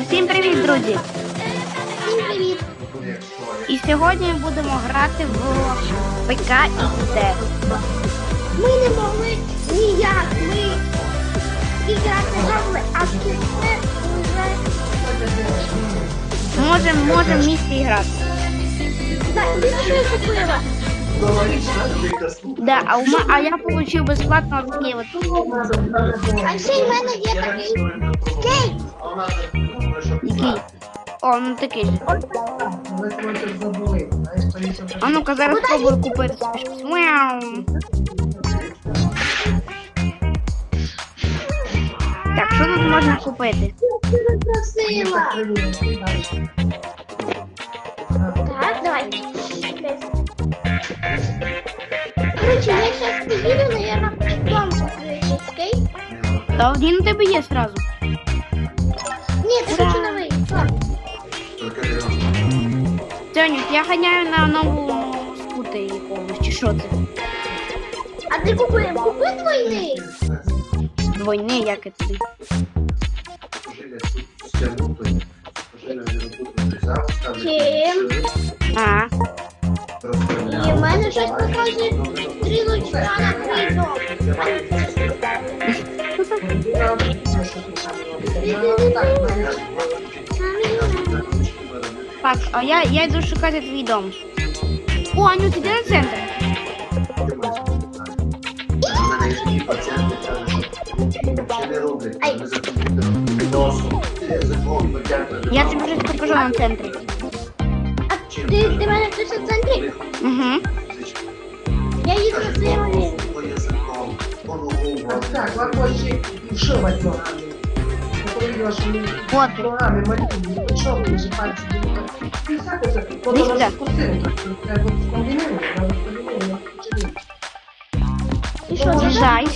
Всім привіт, друзі! Всім привіт! І сьогодні ми будемо грати в ПК і XD. Ми не могли ніяк, ми іграти могли, а тепер вже Можемо можем в місті грати. Так, ти що купила? Да, а, у ма- а я отримав безплатно такий от. А ще й в мене є такий кейк. Який? О, ну такий. же. А ну-ка зараз спробую купити. собі. Мяу. Так, що тут можна купити? Я просила. Так, давай. Короче, я сейчас поїду, наверное, дом куплю якийсь кейк. Та один у тебе є сразу. Ні, я хочу новий. О, Тьонік, я ганяю на новому скутері якомусь, чи що це? А ти купує, купи двойний. Двойний, як це тобі? Чим? А, І в мене щось показує стрілочка на твій так, а я, я йду шукати твій дом. О, Анют, іди на центр. Я тобі вже покажу на центрі. А ти, ти мене хтось у центрі? Угу. Я їду на своєму місці. Так, лакочі вшивати ногами. Вот делікатні. І що З'їжджай.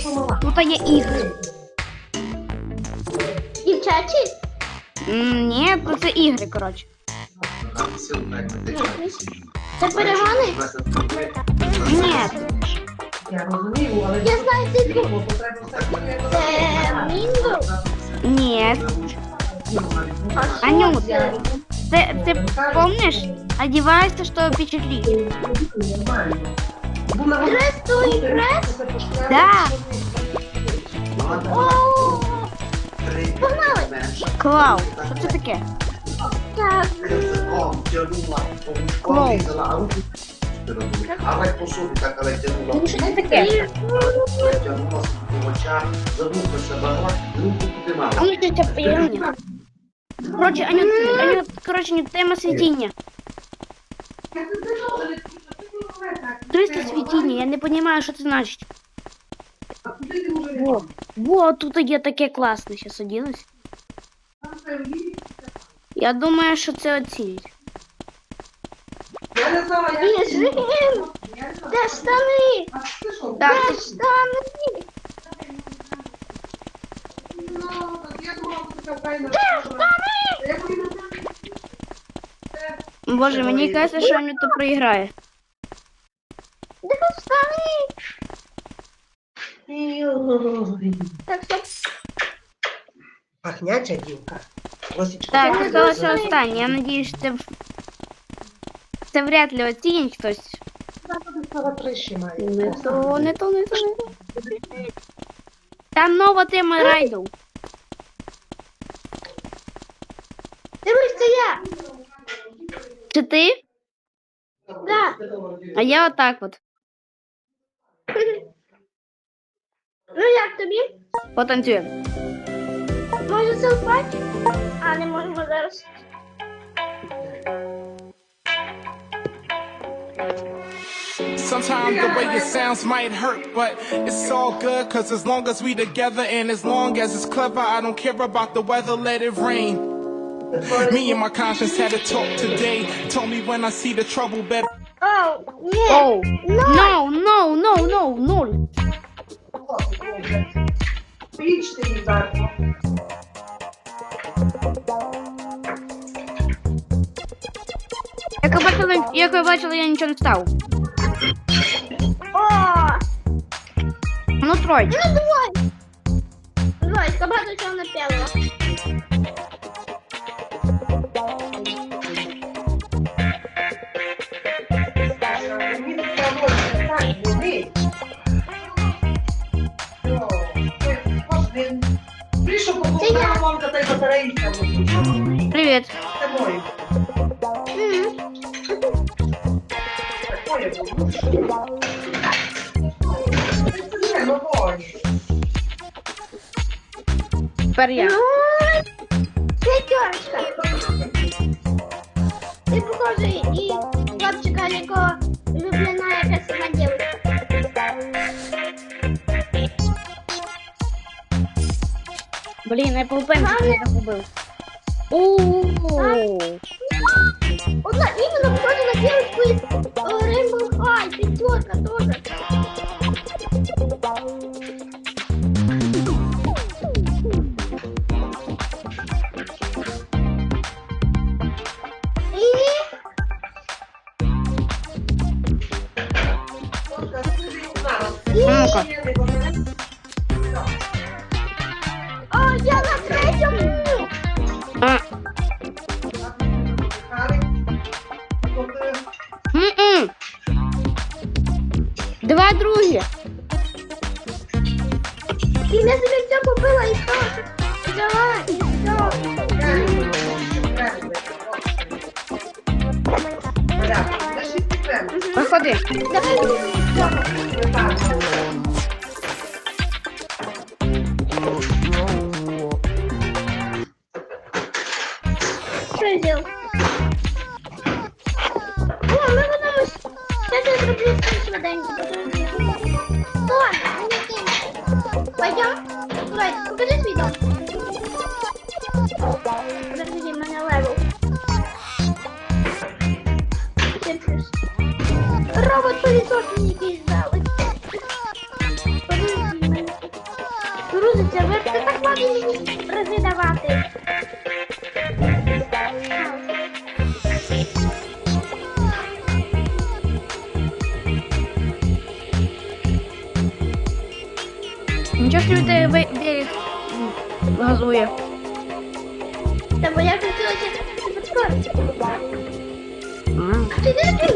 Тут є ігри. дівчачі? М, Ні, тут це ігри, коротше. Це перегони? Ні. Я розумію, але... Я знаю цей таки- Це Мінго? Ні. Анют, ти, ти помниш? Одевайся, що впечатлить. Нормально. Бо на- Дрес той дрес? Це пошкрябає, Да. О, Погнали. Клау, що це таке? так. Клоун. Але по собі так, але тягнула. Ну, що це таке? Тягнула очах, задумався багато, руку А підіймала. ну що це поєднання? Коротше, Анют, Анют, коротше, не тема світіння. 300 світіння, я не розумію, що це значить. Во, во, тут є таке класне, зараз одінусь. Я думаю, що це оцінять. я думала, що це Україна. Я поїду. Боже, мені кажеться, що Анюта проіграє. Де штани? Ой. Так, стоп. Пахняча дівка. Росічка. Так, Ой, осталося Боже. останнє. Я надіюсь, це, це вряд ли оцінить хтось. Не то, не то, не то, не то. Там нова тема райдов. Дивись, це я. Чи ти? Да. А я отак от. Ну як тобі? Потанцюємо. Може селфач? А, не можемо зараз. Sometimes the way it sounds might hurt, but it's all good, cause as long as we together and as long as it's clever, I don't care about the weather, let it rain. Me and my conscience had a talk today. Told me when I see the trouble, better. Оу, ні. Оу. Ну, No, no, no, no, нуль. Пічте її так. Як ви бачили, як ви бачили, я нічого не став. Ну, троєчка. ну давай. Давай, багато чого напяло. Блін, я полпенчик не загубив. Ооо. Одна іменно похожа Сейчас я зроблю все швиденько. Ладно, не кінь. Пойдем? Давай, покажи свій дом. Подожди, в мене левел. Ще плюс. Робот пилісос мені якийсь дали. Подожди, мене Грузиться, ви так мені розглядавати. Нічого собі ти ви- берег м, газує. Та бо я хотілося підскорити. А. А ти де ти?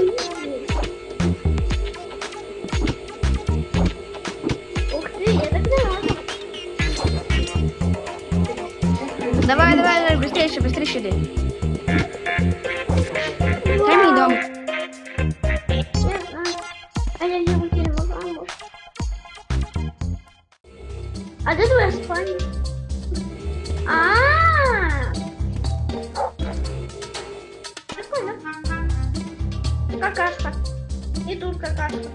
Ух ти, я так не можу. Давай, давай, давай, быстрее, быстрее йди. І тут какашка.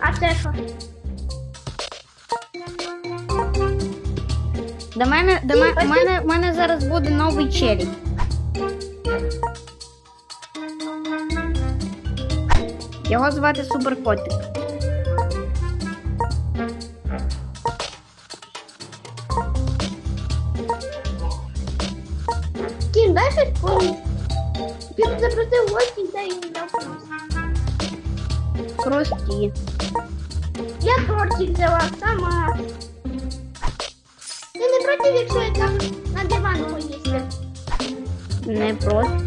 А це що? До мене, до мене, в мене, мене зараз буде новий челік. Його звати Суперкотик. Кін, дай щось поїсти. Ти запросив гості, дай їм дав. Прості. Я тортик взяла сама. Ти не проти, якщо я там на диван поїсти? Не просто.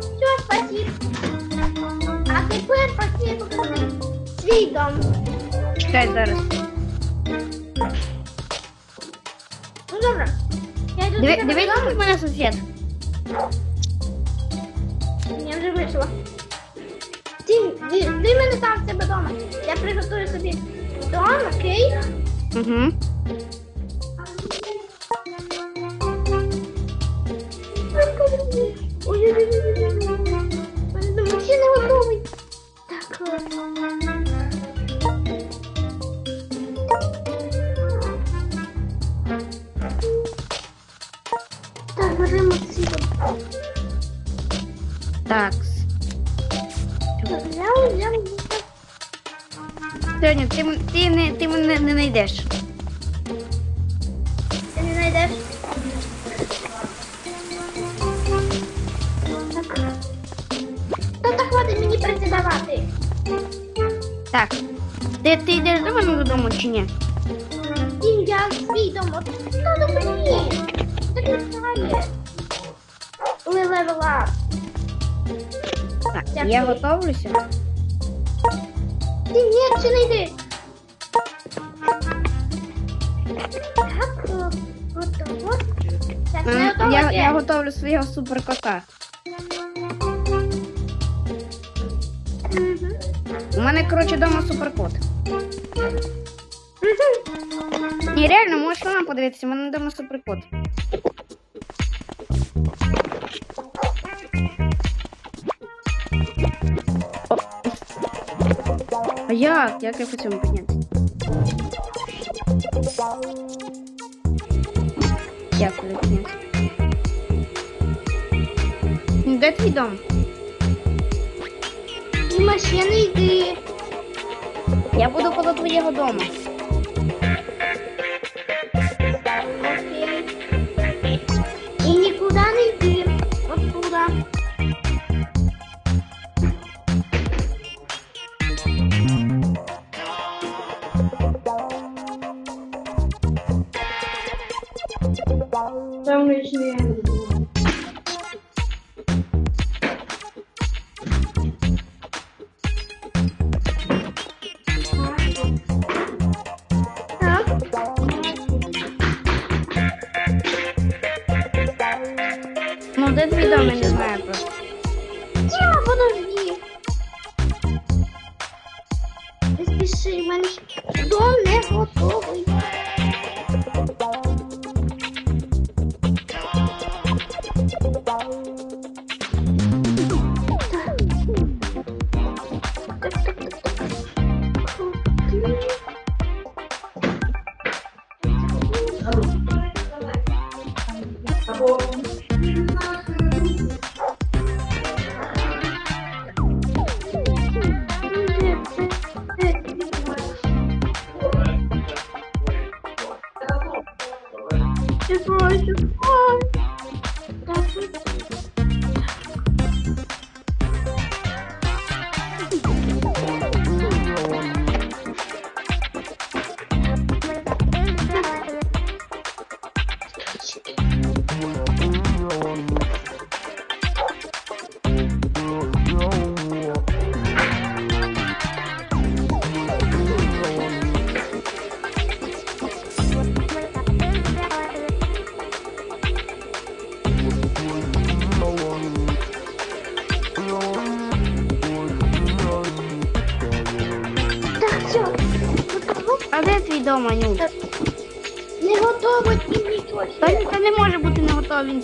Все, спасибо. А тепер пошли покажи свій дом. Чекай зараз. Ну добре. Я йду Диви, до тебе дивись, додому. як в мене сусід. Я вже вийшла. Ти, ти мене там в себе вдома. Я приготую собі дом, окей? Угу. Я свій дом. От, Та ну блін. Так не стає. Коли левел ап. Так, Дякую. я готовлюся. Тім, ні, ще не йди. Так, о, от я, я готовлю свого суперкота. У мене, коротше, вдома суперкот. Ні, реально, можеш сама подивитися, у мене вдома суперкот. А як? Як я по цьому піднятися? Дякую, піднятися. Ну, Де твій дом? І машини йди. Я буду коло твоєго дому. Там лишнє. Так.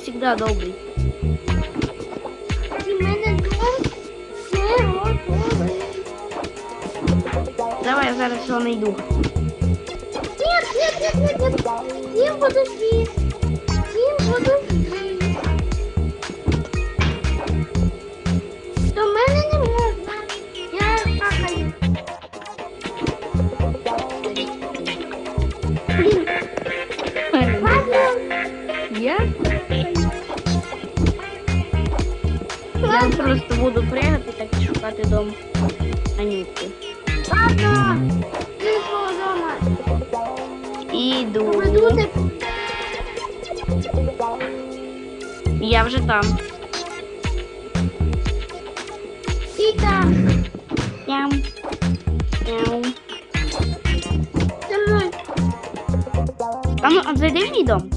Не добрый. Давай я зараз його найду. Нет, нет, нет, нет, нет. Тим, подожди. Тим, подожди. Просто буду пригати так і шукати дом Анютки. Ладно. Ти свого дома. Іду. Я вже там. І там. Ям. Ям. Зі мною. А ну, зайди в мій дом.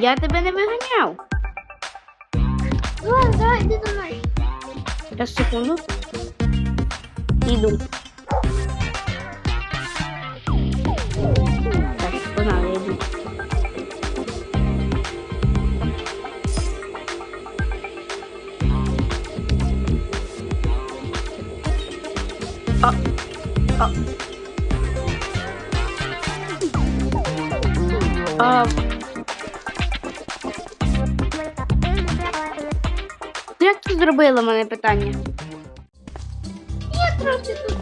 Я тебе не виганяв. Ладно, давай, йди до мною. Сейчас секунду. Иду. Так, погнали, я йду. А, а. А. зробила мене питання? Я трохи тут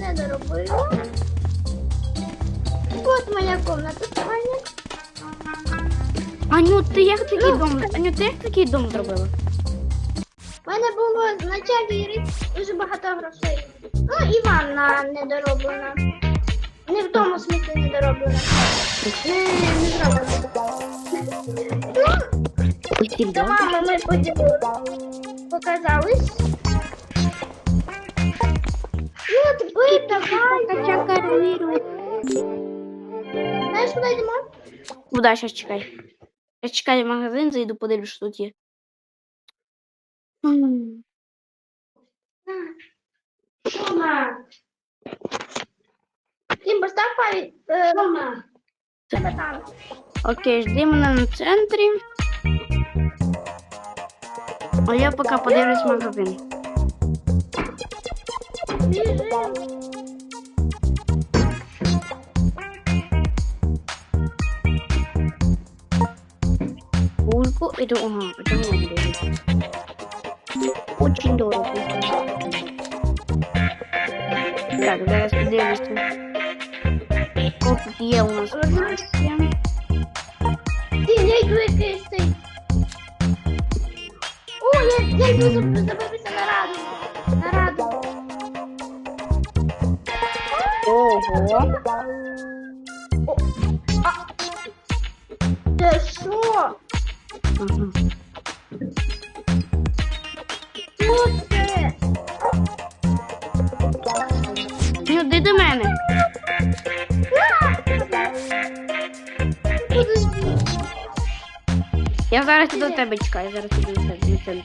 не доробила. От моя комната спальня. Аню, ти як такий дом? Аню, ти як такий дом зробила? У мене було в началі гри дуже багато грошей. Ну, і ванна недороблена. Не в тому смислі недороблена. Не, не зроблена. Ну, До мами ми потім показались. Ну, тепер давай. Знаєш, куди йдемо? Куда сейчас чекай? Я чекаю в магазин, зайду, подивлюсь, що тут є. М, Тим, постав. Е, Тебе там. Окей, жди мене на центрі. А я поки подивлюсь магазин. Пульку. Это, ага, дорого. Очень дорого. Так, зараз подивлюся. Що тут є у нас? Я йду якийсь цей. О, я, я йду заб- забився на раду. На раду. Ого. Це що? Ага. Що це? Ну, йди до мене. Я зараз до тебе чекаю, зараз іду до тебе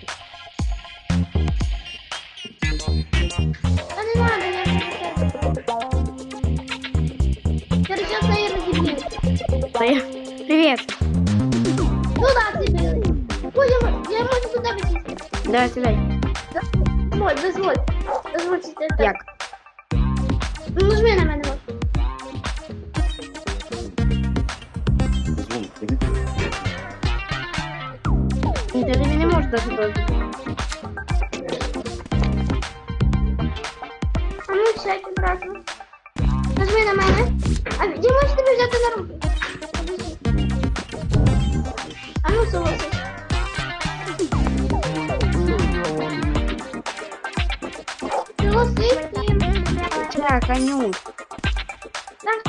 Давай сідай. Дозволь, дозволь. Дозволь сісти. так. Як? Ну, нажми на мене. от. Ні, Та тобі не можу дати дозвіл. А ну все, обратно. Нажми на мене. А я можу тебе взяти на руки. Так, Аню. Так.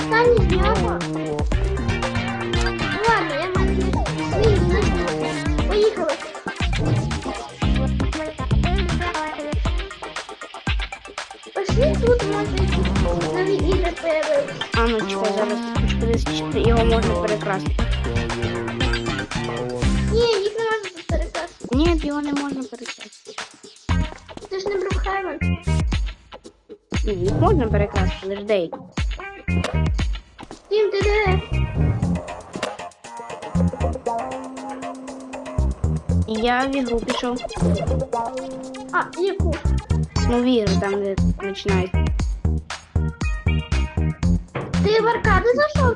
Стань з нього. Ну ладно, я маю свій значить. Поїхали. Пошли тут може нові ігри появились. А ну чекай, зараз хочу подивитися, чи його можна перекрасти. Ні, їх не можна тут перекрасти. Ні, його не можна перекрасти. Не Брукхайвен. Їх можна перекрасти, але ж деякі. Тім, ти де? Я в ігру пішов. А, яку? Ну, в ігру, там, де починають. Ти в аркади зайшов?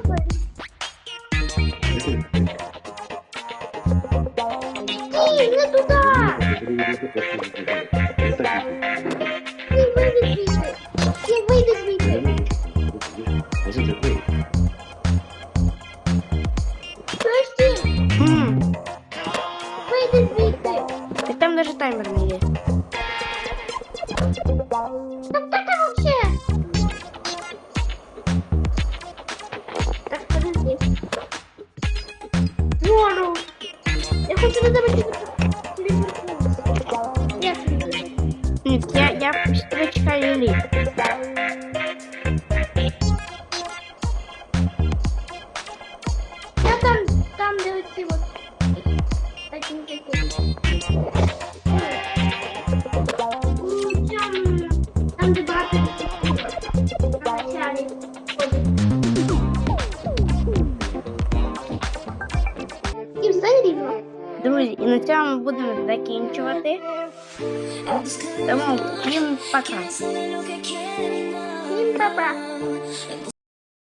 Тім, не туди! Телепортуватися. Як Тому всім пока. Всім па-па.